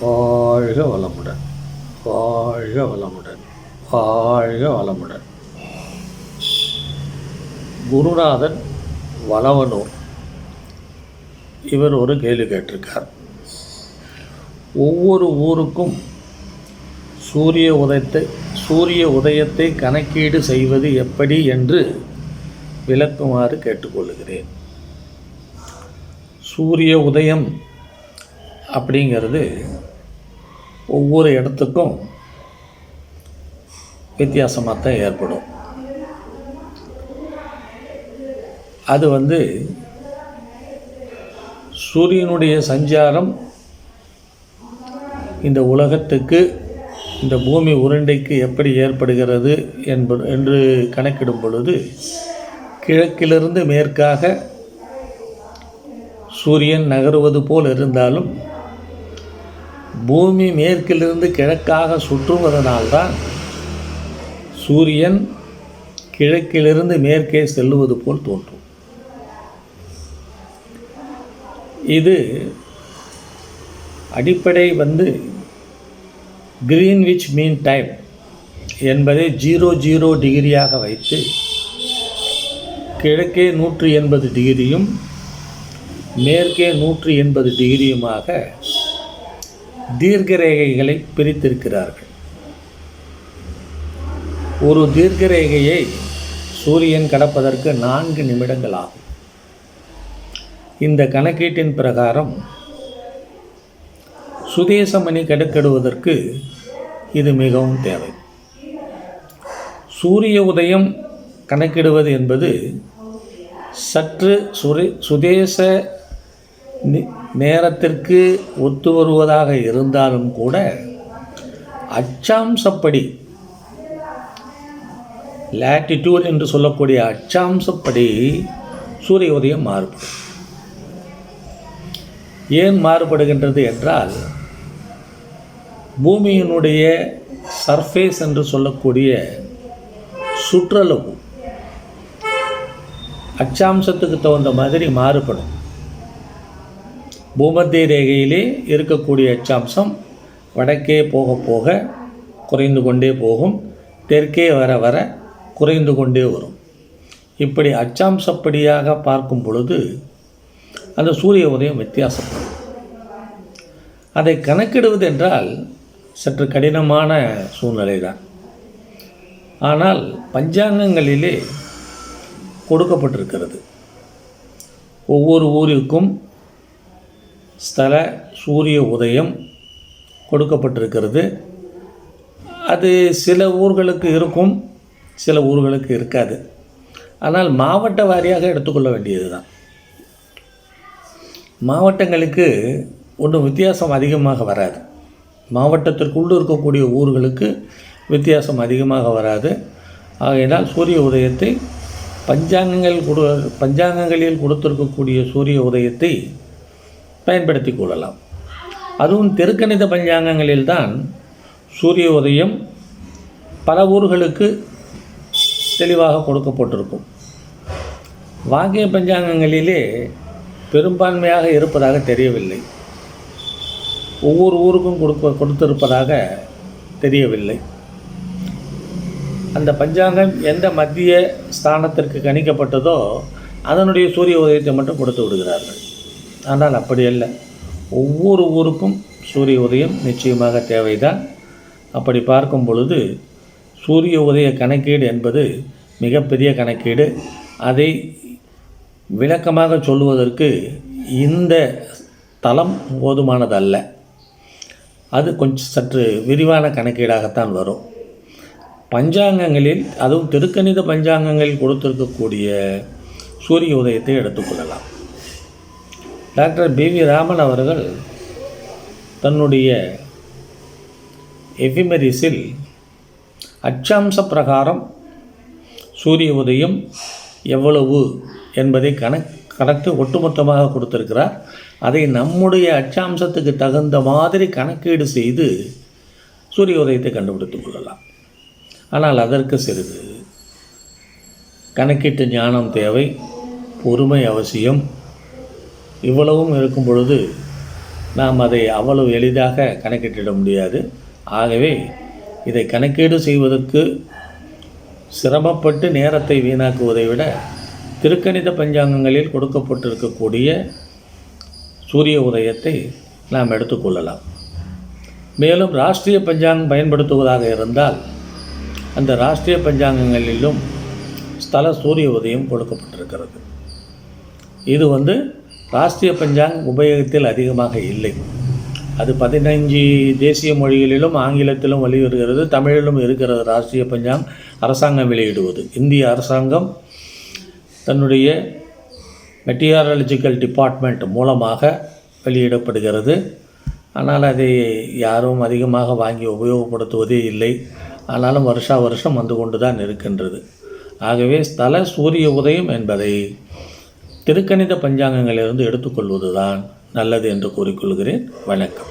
வாழ்க வளமுடன். வாழ்க வளமுடன். வாழ்க வளமுடன். குருநாதன் வளவனூர் இவர் ஒரு கேள்வி கேட்டிருக்கார். ஒவ்வொரு ஊருக்கும் சூரிய உதயத்தை சூரிய உதயத்தை கணக்கீடு செய்வது எப்படி என்று விளக்குமாறு கேட்டுக்கொள்கிறேன். சூரிய உதயம் அப்படிங்கிறது ஒவ்வொரு இடத்துக்கும் வித்தியாசமாக தான் ஏற்படும். அது வந்து சூரியனுடைய சஞ்சாரம் இந்த உலகத்துக்கு இந்த பூமி உருண்டைக்கு எப்படி ஏற்படுகிறது என்பது என்று கணக்கிடும் பொழுது கிழக்கிலிருந்து மேற்காக சூரியன் நகருவது போல் இருந்தாலும் பூமி மேற்கிலிருந்து கிழக்காக சுற்றுவதனால்தான் சூரியன் கிழக்கிலிருந்து மேற்கே செல்லுவது போல் தோன்றும். இது அடிப்படை வந்து கிரீன்விச் மீன் டைம் என்பதை ஜீரோ ஜீரோ டிகிரியாக வைத்து கிழக்கே நூற்றி எண்பது டிகிரியும் மேற்கே நூற்றி எண்பது டிகிரியுமாக தீர்க்கரேகைகளை பிரித்திருக்கிறார்கள். ஒரு தீர்க்கரேகையை சூரியன் கடப்பதற்கு நான்கு நிமிடங்கள் ஆகும் இந்த கணக்கீட்டின் பிரகாரம் சுதேசமணி கணக்கிடுவதற்கு இது மிகவும் தேவை. சூரிய உதயம் கணக்கிடுவது என்பது சற்று சுரே சுதேச நேரத்திற்கு ஒத்து வருவதாக இருந்தாலும் கூட அச்சாம்சப்படி லேட்டிடியூட் என்று சொல்லக்கூடிய அச்சாம்சப்படி சூரிய உதயம் மாறுபடும். ஏன் மாறுபடுகின்றது என்றால் பூமியினுடைய சர்ஃபேஸ் என்று சொல்லக்கூடிய சுற்றளவு அச்சாம்சத்துக்கு தகுந்த மாதிரி மாறுபடும். பூமத்திய ரேகையிலே இருக்கக்கூடிய அச்சாம்சம் வடக்கே போக போக குறைந்து கொண்டே போகும் தெற்கே வர வர குறைந்து கொண்டே வரும். இப்படி அச்சாம்சப்படியாக பார்க்கும் பொழுது அந்த சூரிய உதயம் வித்தியாசப்படும். அதை கணக்கிடுவது என்றால் சற்று கடினமான சூழ்நிலை தான் ஆனால் பஞ்சாங்கங்களிலே கொடுக்கப்பட்டிருக்கிறது. ஒவ்வொரு ஊருக்கும் ஸ்தல சூரிய உதயம் கொடுக்கப்பட்டிருக்கிறது. அது சில ஊர்களுக்கு இருக்கும் சில ஊர்களுக்கு இருக்காது. ஆனால் மாவட்ட வாரியாக எடுத்துக்கொள்ள வேண்டியது தான் மாவட்டங்களுக்கு ஒன்றும் வித்தியாசம் அதிகமாக வராது. மாவட்டத்திற்குள்ளே இருக்கக்கூடிய ஊர்களுக்கு வித்தியாசம் அதிகமாக வராது. ஆகையினால் சூரிய உதயத்தை பஞ்சாங்கங்கள் கொடு பஞ்சாங்கங்களில் கொடுத்திருக்கக்கூடிய சூரிய உதயத்தை பயன்படுத்தி கொள்ளலாம். அதுவும் தெருக்கணித பஞ்சாங்கங்களில்தான் சூரிய உதயம் பல ஊர்களுக்கு தெளிவாக கொடுக்கப்பட்டிருக்கும். வாக்கிய பஞ்சாங்கங்களிலே பெரும்பான்மையாக இருப்பதாக தெரியவில்லை. ஒவ்வொரு ஊருக்கும் கொடுக்க கொடுத்திருப்பதாக தெரியவில்லை. அந்த பஞ்சாங்கம் எந்த மத்திய ஸ்தானத்திற்கு கணிக்கப்பட்டதோ அதனுடைய சூரிய உதயத்தை மட்டும் கொடுத்து விடுகிறார்கள். ஆனால் அப்படி அல்ல. ஒவ்வொரு ஊருக்கும் சூரிய உதயம் நிச்சயமாக தேவைதான். அப்படி பார்க்கும் பொழுது சூரிய உதய கணக்கீடு என்பது மிகப்பெரிய கணக்கீடு. அதை விளக்கமாக சொல்வதற்கு இந்த தளம் போதுமானதல்ல. அது கொஞ்சம் சற்று விரிவான கணக்கீடாகத்தான் வரும். பஞ்சாங்கங்களில் அதுவும் திருக்கணித பஞ்சாங்கங்களில் கொடுத்திருக்கக்கூடிய சூரிய உதயத்தை எடுத்துக்கொள்ளலாம் டாக்டர் பி வி ராமன் அவர்கள் தன்னுடைய எஃபிமெரிஸில் அச்சாம்ச பிரகாரம் சூரிய உதயம் எவ்வளவு என்பதை கணக் கணக்கு ஒட்டுமொத்தமாக கொடுத்துருக்கிறார். அதை நம்முடைய அச்சாம்சத்துக்கு தகுந்த மாதிரி கணக்கீடு செய்து சூரிய உதயத்தை கண்டுபிடித்துக் கொள்ளலாம். ஆனால் அதற்கு சிறிது. கணக்கீட்டு ஞானம் தேவை பொறுமை அவசியம் இவ்வளவும் இருக்கும் பொழுது நாம் அதை அவ்வளவு எளிதாக கணக்கிட்டிட முடியாது. ஆகவே இதை கணக்கீடு செய்வதற்கு சிரமப்பட்டு நேரத்தை வீணாக்குவதை விட திருக்கணித பஞ்சாங்கங்களில் கொடுக்கப்பட்டிருக்கக்கூடிய சூரிய உதயத்தை நாம் எடுத்துக்கொள்ளலாம் மேலும் ராஷ்டிரிய பஞ்சாங்கம் பயன்படுத்துவதாக இருந்தால் அந்த ராஷ்டிரிய பஞ்சாங்கங்களிலும் ஸ்தல சூரிய உதயம் கொடுக்கப்பட்டிருக்கிறது. இது வந்து ராஷ்டிரிய பஞ்சாங் உபயோகத்தில் அதிகமாக இல்லை. அது பதினைஞ்சு தேசிய மொழிகளிலும் ஆங்கிலத்திலும் வெளிவருகிறது தமிழிலும் இருக்கிறது ராஷ்டிரிய பஞ்சாங் அரசாங்கம் வெளியிடுவது. இந்திய அரசாங்கம் தன்னுடைய மெட்டீரியாலஜிக்கல் டிபார்ட்மெண்ட் மூலமாக வெளியிடப்படுகிறது. ஆனால் அதை யாரும் அதிகமாக வாங்கி உபயோகப்படுத்துவதே இல்லை. ஆனாலும் வருஷா வருஷம் வந்து கொண்டு தான் இருக்கின்றது. ஆகவே ஸ்தல சூரிய உதயம் என்பதை திருக்கணித பஞ்சாங்கங்களிலிருந்து எடுத்துக்கொள்வதுதான் நல்லது என்று கூறிக்கொள்கிறேன். வணக்கம்.